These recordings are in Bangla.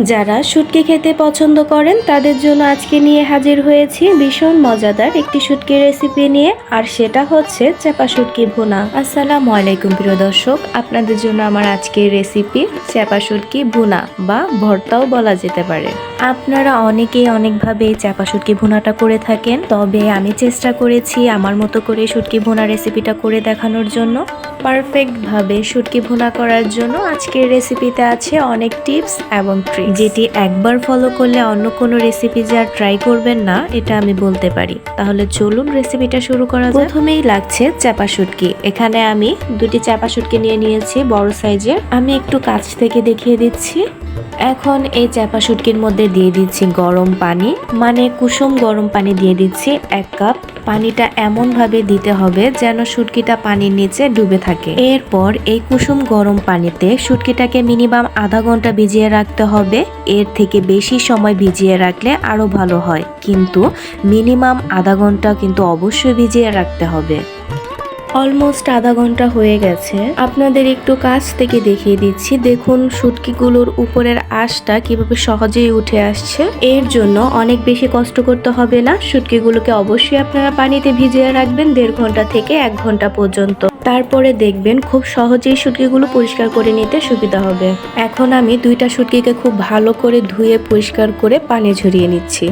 যারা শুটকি খেতে পছন্দ করেন, তাদের জন্য আজকে নিয়ে হাজির হয়েছি ভীষণ মজাদার একটি শুটকি রেসিপি নিয়ে, আর সেটা হচ্ছে চাপা শুটকি ভুনা। আসসালাম আলাইকুম প্রিয় দর্শক, আপনাদের জন্য আমার আজকের রেসিপি চাপা শুটকি ভুনা, বা ভর্তাও বলা যেতে পারে। আপনারা অনেকেই অনেকভাবে চাপা শুটকি ভুনাটা করে থাকেন, তবে আমি চেষ্টা করেছি আমার মতো করে শুটকি ভুনা রেসিপিটা করে দেখানোর জন্য। পারফেক্টভাবে শুটকি ভুনা করার জন্য আজকের রেসিপিতে আছে অনেক টিপস এবং ট্রিক যেটি একবার ফলো করলে অন্য কোনো রেসিপি যে আর ট্রাই করবেন না, এটা আমি বলতে পারি। তাহলে চলুন রেসিপিটা শুরু করা যাক। প্রথমেই লাগছে চাপা শুটকি। এখানে আমি দুটি চাপা শুটকি নিয়ে নিয়েছি, বড় সাইজের আমি একটু কাছ থেকে দেখিয়ে দিচ্ছি। এখন এই চাপা শুটকির মধ্যে দিয়ে দিচ্ছি গরম পানি মানে কুসুম গরম পানি দিয়ে দিচ্ছি এক কাপ। পানিটা এমন ভাবে দিতে হবে যেন শুটকিটা পানির নিচে ডুবে থাকে। এরপর এই কুসুম গরম পানিতে শুটকিটাকে মিনিমাম আধা ঘণ্টা ভিজিয়ে রাখতে হবে। এর থেকে বেশি সময় ভিজিয়ে রাখলে আরও ভালো হয়। কিন্তু মিনিমাম আধা ঘণ্টা কিন্তু অবশ্যই ভিজিয়ে রাখতে হবে। অলমোস্ট আধা ঘণ্টা হয়ে গেছে। আপনাদের একটু কাছ থেকে দেখিয়ে দিচ্ছি। দেখুন শুটকিগুলোর উপরের আঁশটা কীভাবে সহজেই উঠে আসছে। এর জন্য অনেক বেশি কষ্ট করতে হবে না। শুটকিগুলোকে অবশ্যই আপনারা পানিতে ভিজিয়ে রাখবেন দেড় ঘণ্টা থেকে এক ঘণ্টা পর্যন্ত। তারপরে দেখবেন খুব সহজেই শুটকিগুলো পরিষ্কার করে নিতে সুবিধা হবে। এখন আমি দুইটা শুটকিকে খুব ভালো করে ধুয়ে পরিষ্কার করে পানি ঝরিয়ে নিচ্ছি।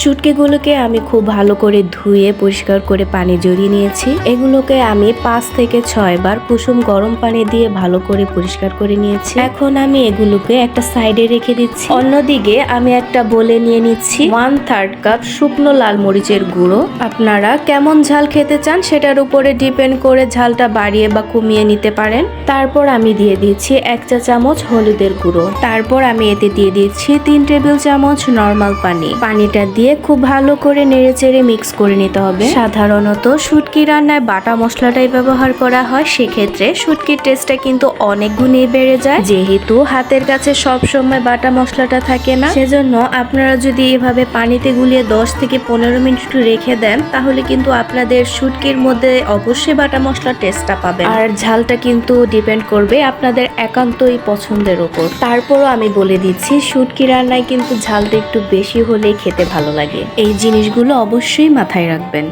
শুটকিগুলোকে আমি খুব ভালো করে ধুয়ে, পরিষ্কার করে পানি জড়িয়ে নিয়েছি। এগুলোকে আমি পাঁচ থেকে ছয় বার কুসুম গরম পানি দিয়ে ভালো করে পরিষ্কার করে নিয়েছি। এখন আমি এগুলোকে একটা সাইডে রেখে দিচ্ছি। অন্যদিকে আমি একটা বলে নিয়ে নিচ্ছি ওয়ান থার্ড কাপ শুকনো লাল মরিচের গুঁড়ো। আপনারা কেমন ঝাল খেতে চান সেটার উপরে ডিপেন্ড করে ঝালটা বাড়িয়ে বা কমিয়ে নিতে পারেন। তারপর আমি দিয়ে দিচ্ছি এক চা চামচ হলুদের গুঁড়ো। তারপর আমি এতে দিয়ে দিচ্ছি তিন টেবিল চামচ নর্মাল পানি। পানিটা দিয়ে খুব ভালো করে নেড়েচেড়ে মিক্স করে নিতে হবে। সাধারণত শুটকি রান্নায় বাটা মশলাটাই ব্যবহার করা হয়, সেক্ষেত্রে শুটকির টেস্টটা কিন্তু অনেক গুণে বেড়ে যায়। যেহেতু হাতের কাছে সব সময় বাটা মশলাটা থাকে না, সেজন্য আপনারা যদি এভাবে পানিতে গুলিয়ে দশ থেকে পনেরো মিনিট একটু রেখে দেন, তাহলে কিন্তু আপনাদের শুটকির মধ্যে অবশ্যই বাটা মশলার টেস্টটা পাবেন। আর ঝালটা কিন্তু ডিপেন্ড করবে আপনাদের একান্তই পছন্দের ওপর। তারপরও আমি বলে দিচ্ছি, শুটকি রান্নায় কিন্তু ঝালটা একটু বেশি হলেই খেতে ভালো লাগে। এই জিনিসগুলো অবশ্যই মাথায় রাখবেন।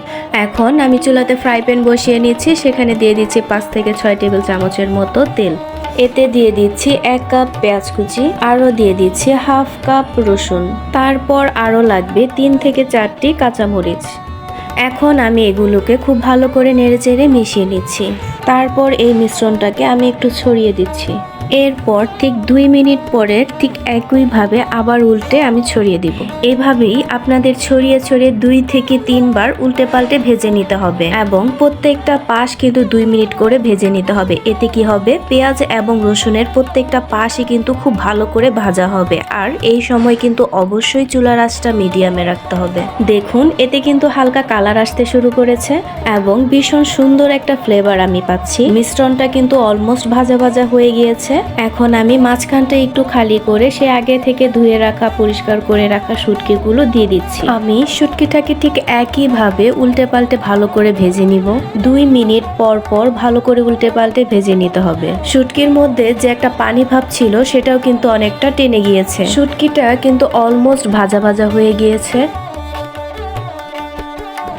এখন আমি চুলাতে ফ্রাই প্যান বসিয়ে নিচ্ছি, সেখানে দিয়ে দিচ্ছি পাঁচ থেকে ছয় টেবিল চামচের মতো তেল। এতে দিয়ে দিচ্ছি এক কাপ পেঁয়াজ কুচি, আরও দিয়ে দিচ্ছি হাফ কাপ রসুন। তারপর আরও লাগবে তিন থেকে চারটি কাঁচামরিচ। এখন আমি এগুলোকে খুব ভালো করে নেড়েচেড়ে মিশিয়ে নিচ্ছি। তারপর এই মিশ্রণটাকে আমি একটু ছড়িয়ে দিচ্ছি। এরপর ঠিক দুই মিনিট পরে ঠিক একইভাবে আবার উল্টে আমি ছড়িয়ে দিব। এভাবেই আপনাদের ছড়িয়ে ছড়িয়ে দুই থেকে তিনবার উল্টে পাল্টে ভেজে নিতে হবে এবং প্রত্যেকটা পাশ কিন্তু দুই মিনিট করে ভেজে নিতে হবে। এতে কি হবে? পেঁয়াজ এবং রসুনের প্রত্যেকটা পাশই কিন্তু খুব ভালো করে ভাজা হবে। আর এই সময় কিন্তু অবশ্যই চুলার আঁচটা মিডিয়ামে রাখতে হবে। দেখুন, এতে কিন্তু হালকা কালার আসতে শুরু করেছে এবং ভীষণ সুন্দর একটা ফ্লেভার আমি পাচ্ছি। মিশ্রণটা কিন্তু অলমোস্ট ভাজা ভাজা হয়ে গিয়েছে। এখন আমি মাঝখানটা একটু খালি করে সে আগে থেকে ধুয়ে রাখা, পরিষ্কার করে রাখা শুটকিগুলো দিয়ে দিচ্ছি। আমি শুটকিটাকে ঠিক একইভাবে উল্টে পাল্টে ভালো করে ভেজে নিব। দুই মিনিট পর পর ভালো করে উল্টে পাল্টে ভেজে নিতে হবে। শুটকির মধ্যে যে একটা পানি ভাব ছিল, সেটাও কিন্তু অনেকটা টেনে গিয়েছে। শুটকিটা কিন্তু অলমোস্ট ভাজা ভাজা হয়ে গিয়েছে।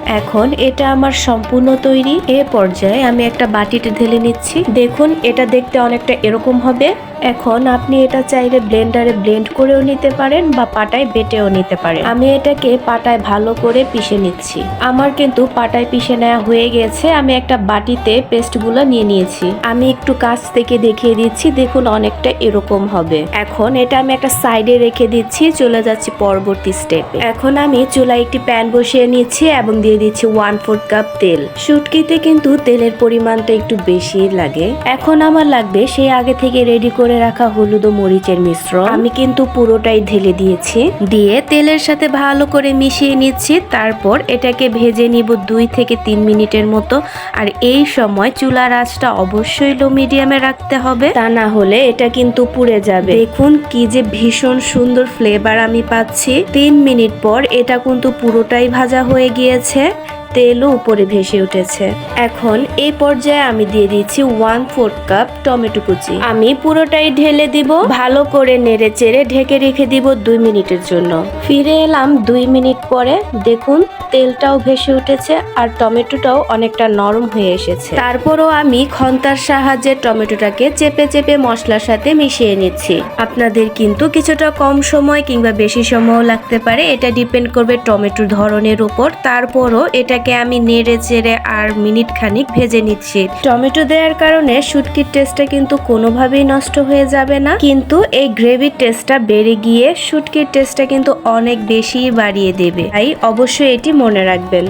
এখন এটা আমার সম্পূর্ণ তৈরি। এ পর্যায়ে আমি একটা বাটিতে ঢেলে নিচ্ছি। দেখুন, এটা দেখতে অনেকটা এরকম হবে। এখন আপনি এটা চাইলে ব্লেন্ডারে ব্লেন্ড করেও নিতে পারেন বা পাটায় বেটেও নিতে পারেন। আমি এটাকে পাটায় ভালো করে পিষে নিচ্ছি। আমার কিন্তু পাটায় পিষে নেওয়া হয়ে গেছে। আমি একটা বাটিতে পেস্টগুলো নিয়ে নিয়েছি। আমি একটু কাছ থেকে দেখিয়ে দিচ্ছি, দেখুন অনেকটা এরকম হবে। এখন এটা আমি একটা সাইডে রেখে দিচ্ছি, চলে যাচ্ছি পরবর্তী স্টেপে এখন আমি চুলায় একটি প্যান বসিয়ে নিচ্ছি এবং দিয়ে দিচ্ছি ওয়ান ফোর্থ কাপ তেল। শুটকিতে কিন্তু তেলের পরিমাণটা একটু বেশি লাগে। এখন আমার লাগবে সেই আগে থেকে রেডি করে রাখা হলুদ ও মরিচের মিশ্রণ। আমি কিন্তু পুরোটাই ঢেলে দিয়েছি। দিয়ে তেলের সাথে ভালো করে মিশিয়ে নিচ্ছি। তারপর এটাকে ভেজে নিব দুই থেকে তিন মিনিটের মতো। আর এই সময় চুলার আঁচটা অবশ্যই লো মিডিয়ামে রাখতে হবে। তা না হলে এটা কিন্তু পুড়ে যাবে। দেখুন কি যে ভীষণ সুন্দর ফ্লেভার আমি পাচ্ছি। তিন মিনিট পর এটা কিন্তু পুরোটাই ভাজা হয়ে গিয়েছে। তেলও উপরে ভেসে উঠেছে। এখন এই পর্যায়ে আমি দিয়ে দিচ্ছি ওয়ান ফোর্থ কাপ টমেটো কুচি। আমি পুরোটাই ঢেলে দিব, ভালো করে নেড়ে চেড়ে ঢেকে রেখে দিব দুই মিনিটের জন্য। ফিরে এলাম দুই মিনিট পরে, দেখুন তেলটাও ভেসে উঠেছে আর টমেটোটাও অনেকটা নরম হয়ে এসেছে। তারপরও আমি খন্তার সাহায্যে টমেটোটাকে চেপে চেপে মশলার সাথে মিশিয়ে নিচ্ছি। আপনাদের কিন্তু কিছুটা কম সময় কিংবা বেশি সময়ও লাগতে পারে, এটা ডিপেন্ড করবে টমেটোর ধরনের উপর। তারপরও এটাকে আমি নেড়ে চেড়ে আর মিনিট খানিক ভেজে নিচ্ছি। টমেটো দেওয়ার কারণে শুটকির টেস্টটা কিন্তু কোনোভাবেই নষ্ট হয়ে যাবে না। কিন্তু এই গ্রেভির টেস্টটা বেড়ে গিয়ে শুটকির টেস্টটা কিন্তু অনেক বেশি বাড়িয়ে দেবে। তাই অবশ্যই এটি মনে রাখবেন।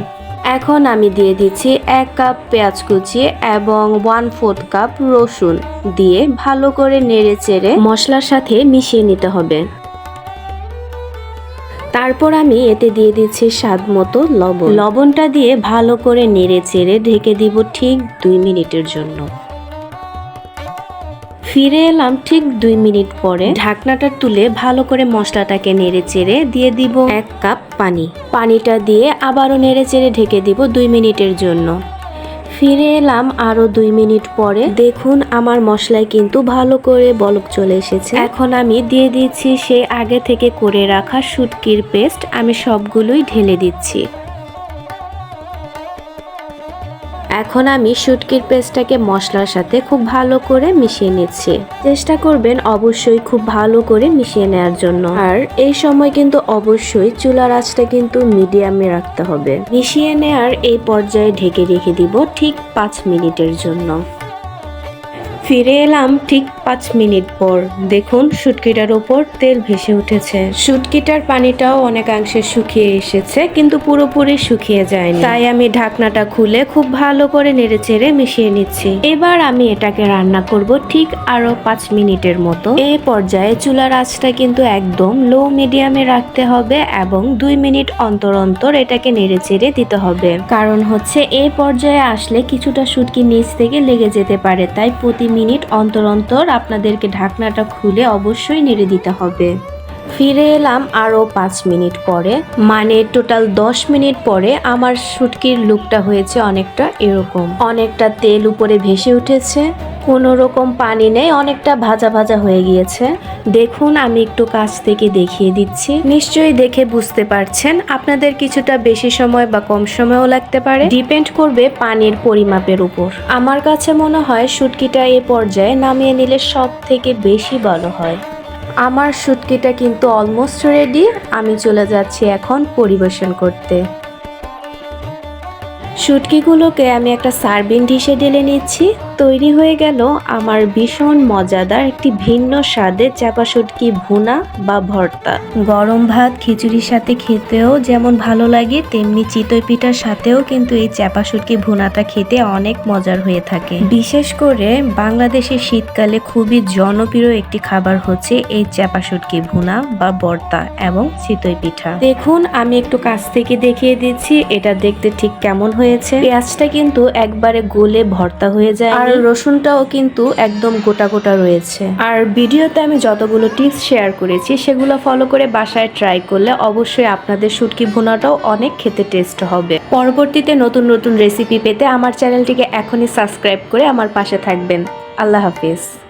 এখন আমি দিয়ে দিচ্ছি এক কাপ পেঁয়াজ কুচি এবং ওয়ান ফোর্থ কাপ রসুন। দিয়ে ভালো করে নেড়ে চেড়ে মশলার সাথে মিশিয়ে নিতে হবে। তারপর আমি এতে দিয়ে দিচ্ছি স্বাদ মতো লবণ। লবণটা দিয়ে ভালো করে নেড়ে চেড়ে ঢেকে দিব ঠিক দুই মিনিটের জন্য। ফিরে এলাম ঠিক দুই মিনিট পরে। ঢাকনাটা তুলে ভালো করে মশলাটাকে নেড়ে চেড়ে দিয়ে দিব এক কাপ পানি। পানিটা দিয়ে আবারও নেড়ে চেড়ে ঢেকে দিব দুই মিনিটের জন্য। ফিরে এলাম আরও দুই মিনিট পরে। দেখুন, আমার মশলায় কিন্তু ভালো করে বলক চলে এসেছে। এখন আমি দিয়ে দিচ্ছি সেই আগে থেকে করে রাখা শুটকির পেস্ট। আমি সবগুলোই ঢেলে দিচ্ছি। এখন আমি শুটকির পেস্টটাকে মশলার সাথে খুব ভালো করে মিশিয়ে নিচ্ছি। চেষ্টা করবেন অবশ্যই খুব ভালো করে মিশিয়ে নেওয়ার জন্য। আর এই সময় কিন্তু অবশ্যই চুলার আঁচটা কিন্তু মিডিয়ামে রাখতে হবে। মিশিয়ে নেওয়ার এই পর্যায়ে ঢেকে রেখে দিব ঠিক পাঁচ মিনিটের জন্য। ফিরে এলাম ঠিক পাঁচ মিনিট পর। দেখুন, শুটকিটার ওপর তেল ভেসে উঠেছে। শুটকিটার পানিটাও অনেকাংশে শুকিয়ে এসেছে, কিন্তু পুরোপুরি শুকিয়ে যায়নি। তাই আমি ঢাকনাটা খুলে খুব ভালো করে নেড়ে চেড়ে মিশিয়ে নিচ্ছি। এবার আমি এটাকে রান্না করব ঠিক আরও পাঁচ মিনিটের মতো। এই পর্যায়ে চুলার আঁচটা কিন্তু একদম লো মিডিয়ামে রাখতে হবে এবং দুই মিনিট অন্তর অন্তর এটাকে নেড়ে চেড়ে দিতে হবে। কারণ হচ্ছে এই পর্যায়ে আসলে কিছুটা শুটকি নিচ থেকে লেগে যেতে পারে, তাই প্রতি মিনিট অন্তর অন্তর আপনাদেরকে ঢাকনাটা খুলে অবশ্যই নেড়ে দিতে হবে। ফিরে এলাম আরও পাঁচ মিনিট পরে মানে টোটাল দশ মিনিট পরে আমার শুটকির লুকটা হয়েছে অনেকটা এরকম। অনেকটা তেল উপরে ভেসে উঠেছে কোনো রকম পানি নেই, অনেকটা ভাজা ভাজা হয়ে গিয়েছে। দেখুন, আমি একটু কাছ থেকে দেখিয়ে দিচ্ছি। নিশ্চয়ই দেখে বুঝতে পারছেন, আপনাদের কিছুটা বেশি সময় বা কম সময়ও লাগতে পারে। ডিপেন্ড করবে পানির পরিমাপের উপর। আমার কাছে মনে হয় শুটকিটা এ পর্যায়ে নামিয়ে নিলে সব থেকে বেশি ভালো হয়। আমার শুটকিটা কিন্তু অলমোস্ট রেডি আমি চলে যাচ্ছি এখন পরিবেশন করতে। শুটকিগুলোকে আমি একটা সার্ভিং ডিশে ঢেলে নিচ্ছি। তৈরি হয়ে গেল আমার ভীষণ মজাদার একটি ভিন্ন স্বাদের চাপা শুটকি ভুনা বা ভর্তা। গরম ভাত খিচুড়ির সাথে খেতেও যেমন ভালো লাগে তেমনি চিতই পিঠার সাথেও কিন্তু এই চাপা শুটকি ভুনাটা খেতে অনেক মজার হয়ে থাকে। বিশেষ করে বাংলাদেশের শীতকালে খুবই জনপ্রিয় একটি খাবার হচ্ছে এই চাপা শুটকি ভুনা বা ভর্তা এবং চিতই পিঠা। দেখুন আমি একটু কাছ থেকে দেখিয়ে দিচ্ছি এটা দেখতে ঠিক কেমন হয়েছে। পেঁয়াজটা কিন্তু একবারে গোলে ভর্তা হয়ে যায়। আর রসুনটাও কিন্তু একদম গোটা গোটা রয়েছে। আর ভিডিওতে আমি যতগুলো টিপস শেয়ার করেছি সেগুলো ফলো করে বাসায় ট্রাই করলে অবশ্যই আপনাদের শুটকি ভুনাটাও অনেক খেতে টেস্ট হবে। পরবর্তীতে নতুন নতুন রেসিপি পেতে আমার চ্যানেলটিকে এখনই সাবস্ক্রাইব করে আমার পাশে থাকবেন। আল্লাহ হাফিজ।